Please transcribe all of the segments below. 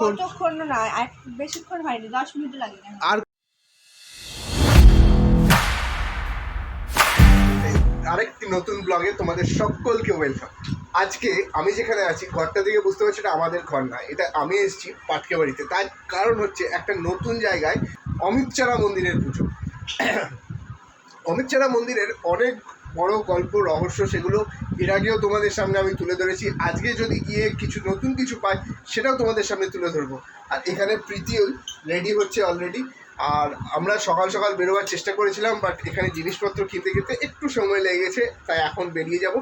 কতক্ষণ না বেশিক্ষণ হয়নি, দশ মিনিট লাগে আর আরেকটি নতুন ব্লগে তোমাদের সকলকে ওয়েলকাম আজকে আমি যেখানে আছি, ঘরটা থেকে বুঝতে পারছি এটা আমাদের ঘর না, এটা আমি এসেছি পাটকে বাড়িতে তার কারণ হচ্ছে একটা নতুন জায়গায় অমিতচারা মন্দিরের পুজো। অমিতচারা মন্দিরের অনেক বড় গল্প রহস্য সেগুলো এর আগেও তোমাদের সামনে আমি তুলে ধরেছি। আজকে যদি গিয়ে কিছু নতুন কিছু পাই সেটাও তোমাদের সামনে তুলে ধরবো। আর এখানে প্রীতি রেডি হচ্ছে অলরেডি আর আমরা সকাল সকাল বেরোবার চেষ্টা করেছিলাম বাট এখানে জিনিসপত্র কিনতে কিনতে একটু সময় লেগেছে তাই এখন বেরিয়ে যাব।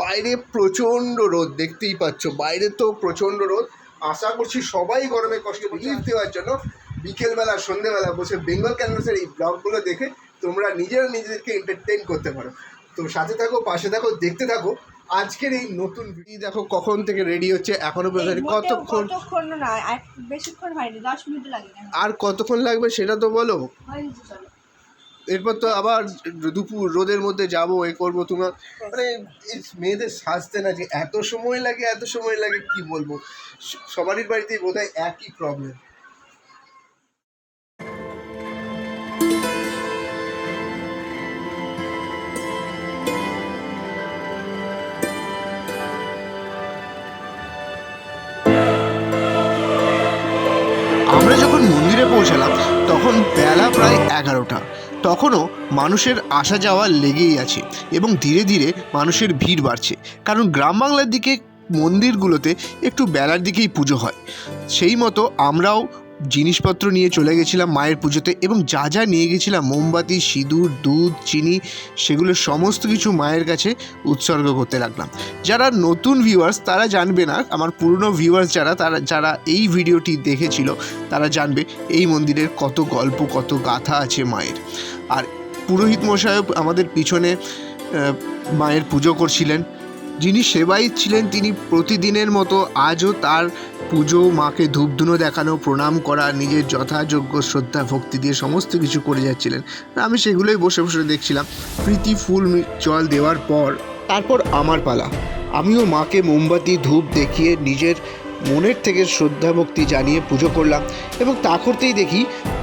বাইরে প্রচণ্ড রোদ দেখতেই পাচ্ছ। বাইরে তো প্রচণ্ড রোদ। আশা করছি সবাই গরমে কষ্ট রিলিফ দেওয়ার জন্য বিকেলবেলা সন্ধেবেলা বসে বেঙ্গল ক্যানভাসের এই ব্লগগুলো দেখে তোমরা নিজেরা নিজেদেরকে এন্টারটেইন করতে পারো। তো সাথে থাকো পাশে থাকো দেখতে থাকো। আজকের এই নতুন ভিডিও দেখো কখন থেকে রেডি হচ্ছে এখনও পর্যন্ত কতক্ষণ? কতক্ষণ না এক বেশিক্ষণ হয়নি দশ মিনিট লাগে আর কতক্ষণ লাগবে সেটা তো বলো। এরপর তো আবার দুপুর রোদের মধ্যে যাব এ করব তোমার মানে মেয়েদের সাজতে না যে এত সময় লাগে এত সময় লাগে কি বলব? সবারই বাড়িতেই বোধ হয় একই প্রবলেম মন্দিরে পৌঁছালাম। তখন বেলা প্রায় এগারোটা। তখনও মানুষের আসা যাওয়া লেগেই আছে এবং ধীরে ধীরে মানুষের ভিড় বাড়ছে। কারণ গ্রাম বাংলার দিকে মন্দিরগুলোতে একটু বেলার দিকেই পুজো হয়। সেই মতো আমরাও জিনিসপত্র নিয়ে চলে গেছিলাম মায়ের পুজোতে এবং যা যা নিয়ে গেছিলাম, মোমবাতি, সিঁদুর, দুধ, চিনি, সেগুলো সমস্ত কিছু মায়ের কাছে উৎসর্গ করতে লাগলাম। যারা নতুন ভিউয়ার্স তারা জানবে না, আমার পুরনো ভিউয়ার্স যারা, তারা, যারা এই ভিডিওটি দেখেছিল, তারা জানবে এই মন্দিরের কত গল্প, কত গাথা আছে মায়ের। আর পুরোহিত মশাইও আমাদের পিছনে মায়ের পুজো করছিলেন। যিনি সেবায়িত ছিলেন, তিনি প্রতিদিনের মতো আজও তার পুজো, মাকে ধূপধুনো দেখানো, প্রণাম করা, নিজের যথাযোগ্য শ্রদ্ধা, ভক্তি দিয়ে সমস্ত কিছু করে যাচ্ছিলেন। আমি সেগুলোই বসে বসে দেখছিলাম। প্রীতি ফুল জল দেওয়ার পর তারপর আমার পালা। আমিও মাকে মোমবাতি, ধূপ দেখিয়ে নিজের মনের থেকে শ্রদ্ধা ভক্তি জানিয়ে পুজো করলাম এবং তা করতেই দেখি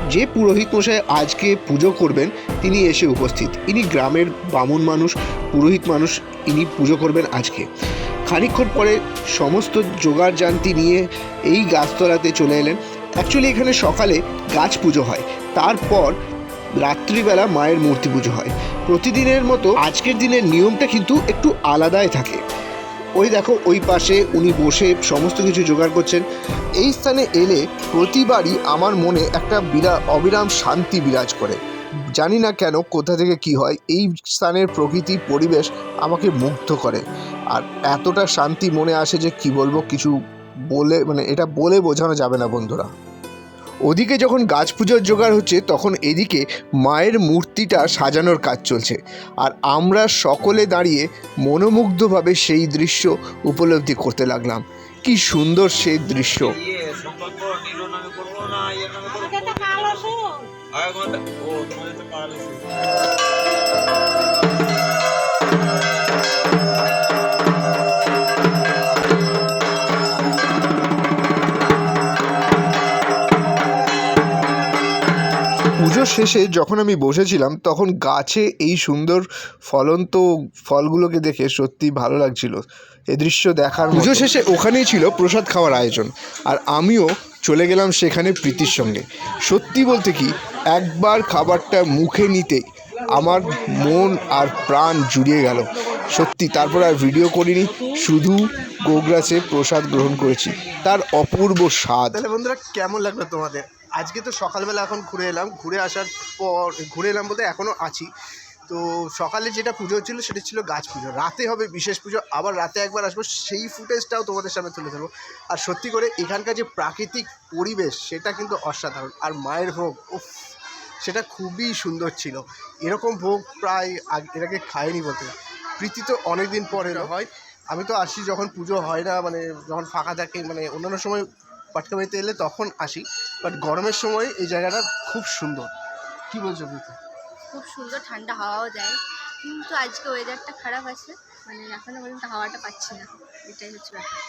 যে পুরোহিত মশাই আজকে পুজো করবেন, তিনি এসে উপস্থিত। ইনি গ্রামের বামুন মানুষ, পুরোহিত মানুষ, ইনি পুজো করবেন আজকে। খানিকক্ষণ পরে সমস্ত জোগাড় জান্তি নিয়ে এই গাছতলাতে চলে এলেন। অ্যাকচুয়ালি এখানে সকালে গাছ পুজো হয়। তারপর রাত্রিবেলা মায়ের মূর্তি পুজো হয়। প্রতিদিনের মতো আজকের দিনের নিয়মটা কিন্তু একটু আলাদাই থাকে। ওই দেখো, ওই পাশে উনি বসে সমস্ত কিছু জোগাড় করছেন। এই স্থানে এলে প্রতিবারই আমার মনে একটা বিরা, অবিরাম শান্তি বিরাজ করে। জানি না কেন কোথা থেকে কি হয়, এই স্থানের প্রকৃতি, পরিবেশ আমাকে মুগ্ধ করে। আর এতটা শান্তি মনে আসে যে কি বলব, কিছু বলে মানে এটা বলে বোঝানো যাবে না বন্ধুরা। ওদিকে যখন গাছ পুজোর জোগাড় হচ্ছে তখন এদিকে মায়ের মূর্তিটা সাজানোর কাজ চলছে। আর আমরা সকলে দাঁড়িয়ে মনোমুগ্ধভাবে সেই দৃশ্য উপলব্ধি করতে লাগলাম। কি সুন্দর সেই দৃশ্য। শেষে যখন আমি বসেছিলাম তখন গাছে এই সুন্দর ফলন্ত ফলগুলোকে দেখে সত্যি ভালো লাগছিল। এ দৃশ্য দেখার পুজো শেষে ওখানেই ছিল প্রসাদ খাওয়ার আয়োজন। আর আমিও চলে গেলাম সেখানে প্রীতির সঙ্গে। সত্যি বলতে কি একবার খাবারটা মুখে নিতে আমার মন আর প্রাণ জুড়িয়ে গেল। সত্যি তারপর আর ভিডিও করিনি শুধু গোগ্রাসে প্রসাদ গ্রহণ করেছি। তার অপূর্ব স্বাদ। তাহলে বন্ধুরা কেমন লাগল তোমাদের? আজকে তো সকালবেলা এখন ঘুরে এলাম। ঘুরে আসার পর ঘুরে এলাম বলতে এখনও আছি। তো সকালে যেটা পুজো হচ্ছিল সেটা ছিল গাছ পুজো। রাতে হবে বিশেষ পুজো আবার রাতে একবার আসব সেই ফুটেজটাও তোমাদের সামনে তুলে ধরবো। আর সত্যি করে এখানকার যে প্রাকৃতিক পরিবেশ সেটা কিন্তু অসাধারণ। আর মায়ের ভোগ উফ সেটা খুবই সুন্দর ছিল। এরকম ভোগ প্রায় আগে খায়নি বলতে। প্রীতি তো অনেক দিন পরে হয়। আমি তো আসি যখন পুজো হয় না মানে যখন ফাঁকা থাকে মানে অন্যান্য সময় পাটকাবাড়িতে এলে তখন আসি বাট গরমের সময় এই জায়গাটা খুব সুন্দর। কি বলছো প্রীতি? খুব সুন্দর ঠান্ডা হাওয়াও দেয়। কিন্তু আজকে ওয়েদারটা খারাপ আছে মানে এখনও পর্যন্ত হাওয়াটা পাচ্ছি না। এটাই হচ্ছে ব্যাপার।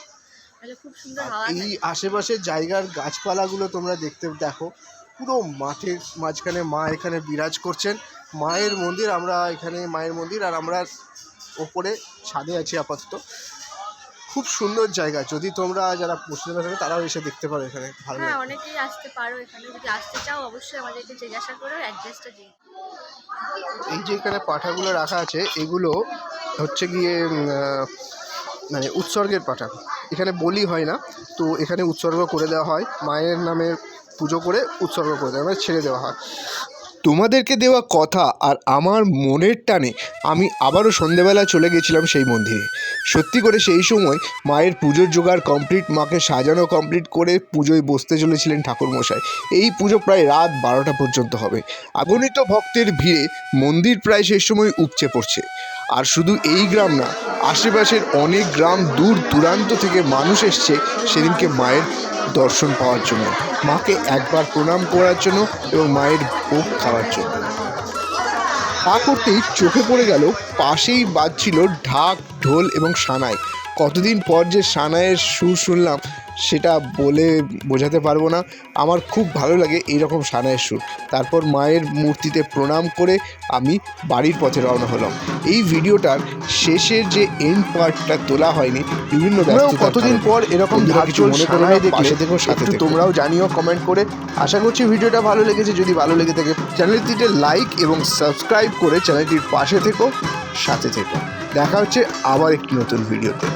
খুব সুন্দর হাওয়া এই আশেপাশের জায়গার গাছপালাগুলো তোমরা দেখতে দেখো পুরো মাঠের মাঝখানে মা এখানে বিরাজ করছেন। মায়ের মন্দির আমরা এখানে মায়ের মন্দির আর আমরা ওপরে ছাদে আছি আপাতত। খুব সুন্দর জায়গা। যদি তোমরা যারা মুসলিম থাকে তারাও এসে দেখতে পারো এখানে ভালো হ্যাঁ অনেকেই আসতে পারো এখানে। যদি আসতে চাও অবশ্যই আমাদেরকে জিজ্ঞাসা করো অ্যাড্রেসটা দিই এই যে এখানে পাঠাগুলো রাখা আছে এগুলো হচ্ছে গিয়ে মানে উৎসর্গের পাঠা। এখানে বলি হয় না তো এখানে উৎসর্গ করে দেওয়া হয় মায়ের নামে পুজো করে উৎসর্গ করে দেওয়া হয় ছেড়ে দেওয়া হয়। তোমাদেরকে দেওয়া কথা আর আমার মনের টানে আমি আবারও সন্ধেবেলা চলে গেছিলাম সেই মন্দিরে। সত্যি করে সেই সময় মায়ের পুজোর জোগাড় কমপ্লিট মাকে সাজানো কমপ্লিট করে পুজোয় বসতে চলেছিলেন ঠাকুরমশাই। এই পুজো প্রায় রাত বারোটা পর্যন্ত হবে। আগণিত ভক্তের ভিড়ে মন্দির প্রায় সেই সময় উপচে পড়ছে। আর শুধু এই গ্রাম না, আশেপাশের অনেক গ্রাম দূর দূরান্ত থেকে মানুষ এসছে সেদিনকে মায়ের দর্শন পাওয়ার জন্য, মাকে একবার প্রণাম করার জন্য এবং মায়ের ভোগ খাওয়ার জন্য। পা করতেই চোখে পড়ে গেল, পাশেই বাজছিল ঢাক, ঢোল এবং সানাই। কতদিন পর যে সানাইয়ের সুর শুনলাম সেটা বলে বোঝাতে পারব না। আমার খুব ভালো লাগে এইরকম সানাইয়ের সুর। তারপর মায়ের মূর্তিতে প্রণাম করে আমি বাড়ির পথে রওনা হলাম। এই ভিডিওটার শেষের যে এন্ড পার্টটা তোলা হয়নি বিভিন্ন কতদিন পর এরকম পাশে থেকো সাথে তোমরাও জানিও কমেন্ট করে। আশা করছি ভিডিওটা ভালো লেগেছে। যদি ভালো লেগে থাকে চ্যানেলটিতে লাইক এবং সাবস্ক্রাইব করে চ্যানেলটির পাশে থেকো সাথে থেকো। দেখা হচ্ছে আবার একটি নতুন ভিডিওতে।